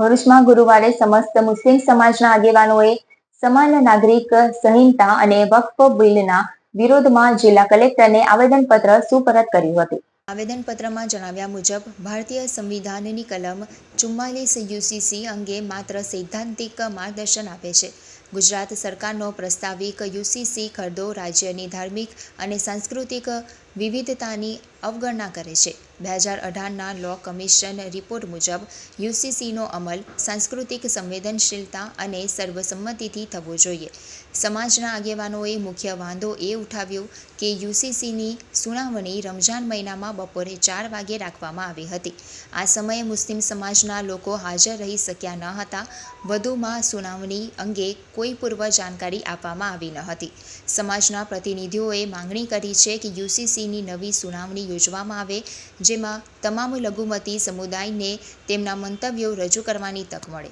ભરૂચમાં ગુરુવારે સમસ્ત મુસ્લિમ સમાજના આગેવાનોએ સમાન નાગરિક સંહિતા અને વક્ફ બિલના વિરોધમાં જિલ્લા કલેક્ટરને આવેદનપત્ર સુપરત કર્યું હતું. આવેદનપત્રમાં જણાવ્યા મુજબ, ભારતીય સંવિધાનની કલમ ચુમ્માલીસ યુસીસી અંગે માત્ર સૈદ્ધાંતિક માર્ગદર્શન આપે છે. ગુજરાત સરકારનો પ્રસ્તાવિક યુસીસી ખરડો રાજ્યની ધાર્મિક અને સાંસ્કૃતિક વિવિધતાની અવગણના કરે છે. બે હજાર અઢારના લો કમિશન રિપોર્ટ મુજબ, યુસીસીનો અમલ સાંસ્કૃતિક સંવેદનશીલતા અને સર્વસંમતિથી થવો જોઈએ. સમાજના આગેવાનોએ મુખ્ય વાંધો એ ઉઠાવ્યો કે યુસીસીની સુનાવણી રમઝાન મહિનામાં બપોરે ચાર વાગે રાખવામાં આવી હતી. આ સમયે મુસ્લિમ સમાજના લોકો હાજર રહી શક્યા ન હતા. વધુમાં સુનાવણી અંગે કોઈ પૂર્વ જાણકારી આપવામાં આવી ન હતી. સમાજના પ્રતિનિધિઓએ માંગણી કરી છે કે યુસીસીની નવી સુનાવણી યોજવામાં આવે, જેમાં તમામ લઘુમતી સમુદાયને તેમના મંતવ્યો રજૂ કરવાની તક મળે.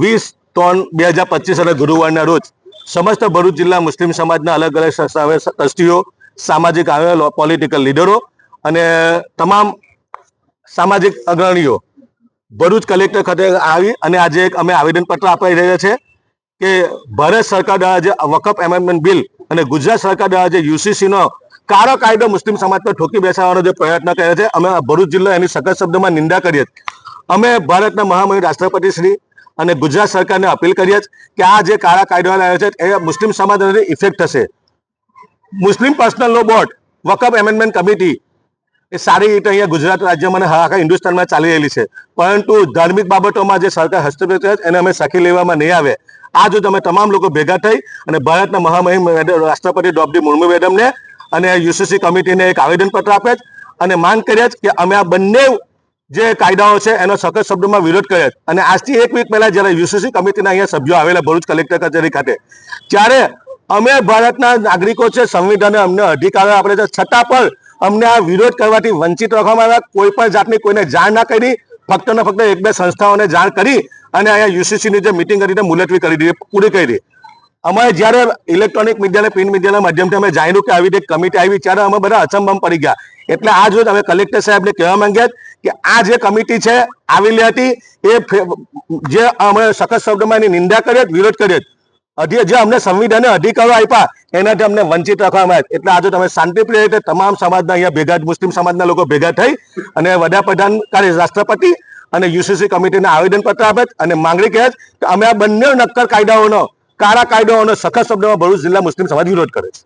વીસ ત્રણ બે હજાર પચીસ અને ગુરુવારના રોજ સમસ્ત ભરૂચ જિલ્લા મુસ્લિમ સમાજના અલગ અલગ ટ્રસ્ટીઓ સામાજિક આવેલો પોલિટિકલ લીડરો અને તમામ સામાજિક અગ્રણીઓ ભરૂચ કલેક્ટર ખાતે આવી અને આજે એક અમે આવેદનપત્ર આપી રહ્યા છે કે ભારત સરકાર દ્વારા જે વકફ એમેન્ડમેન્ટ બિલ અને ગુજરાત સરકાર દ્વારા જે યુસીસીનો કાળો કાયદો મુસ્લિમ સમાજ પર ઠોકી બેસાડવાનો જે પ્રયત્ન કર્યો છે, અમે ભરૂચ જિલ્લો એની સખત શબ્દમાં નિંદા કરીએ અમે ભારતના મહામહિમ રાષ્ટ્રપતિ શ્રી અને ગુજરાત સરકારને અપીલ કરીએ કે આ જે કાળા કાયદો લાવ્યો છે, એ મુસ્લિમ સમાજને ઇફેક્ટ થશે. મુસ્લિમ પર્સનલ લો બોર્ડ, વકફ એમેન્ડમેન્ટ કમિટી, એ સારી રીતે અહીંયા ગુજરાત રાજ્યમાં અને આખા હિન્દુસ્તાનમાં ચાલી રહેલી છે. પરંતુ ધાર્મિક બાબતોમાં જે સરકાર હસ્તક્ષેપ છે, એને અમે સખી લેવામાં નહીં આવે. આ જો તમે તમામ લોકો ભેગા થઈ અને ભારતના મહામહિમ રાષ્ટ્રપતિ દ્રૌપદી મુર્મુ મેડમને અને યુસીસી કમિટીને એક આવેદનપત્ર આપે છે અને માંગ કરીએ કે અમે આ બંને જે કાયદાઓ છે એનો સખત શબ્દોમાં વિરોધ કર્યો અને આજથી એક વીક પહેલા જ્યારે યુસીસી કમિટીના અહીંયા સભ્યો આવેલા ભરૂચ કલેક્ટર કચેરી ખાતે, ત્યારે અમે ભારતના નાગરિકો છે, સંવિધાને અમને અધિકારો આપણે છે, છતાં પણ અમને આ વિરોધ કરવાથી વંચિત રાખવામાં આવ્યા. કોઈ પણ જાતની કોઈને જાણ ના કરી, ફક્ત ને ફક્ત એક બે સંસ્થાઓને જાણ કરી અને અહીંયા યુસીસીની જે મિટિંગ કરી તે મુલતવી કરી દીધી, પૂરી કરી અમારે જ્યારે ઇલેક્ટ્રોનિક મીડિયાને પ્રિન્ટ મીડિયાના માધ્યમથી અમે જાણ્યું કે આવી રીતે કમિટી આવી ત્યારે અમે બધા અચંબમ પડી ગયા. એટલે આજ રોજ અમે કલેક્ટર સાહેબને કહેવા માંગ્યા કે આ જે કમિટી છે આવેલી હતી, એ જે અમે સખત શબ્દમાં એની નિંદા કરીએ વિરોધ કરીએ અધિ જે અમને સંવિધાને અધિકારો આપ્યા, એનાથી અમને વંચિત રાખવામાં આવ્યા. એટલે આજે તમે શાંતિપ્રિય રીતે તમામ સમાજના અહીંયા ભેગા મુસ્લિમ સમાજના લોકો ભેગા થઈ અને વડાપ્રધાન કાર્ય રાષ્ટ્રપતિ અને યુસીસી કમિટીને આવેદનપત્ર આપે અને માંગણી કહે કે અમે આ બંને નક્કર કાયદાઓનો કાળા અને સખત શબ્દોમાં ભરૂચ જિલ્લા મુસ્લિમ સમાજ વિરોધ કરે છે.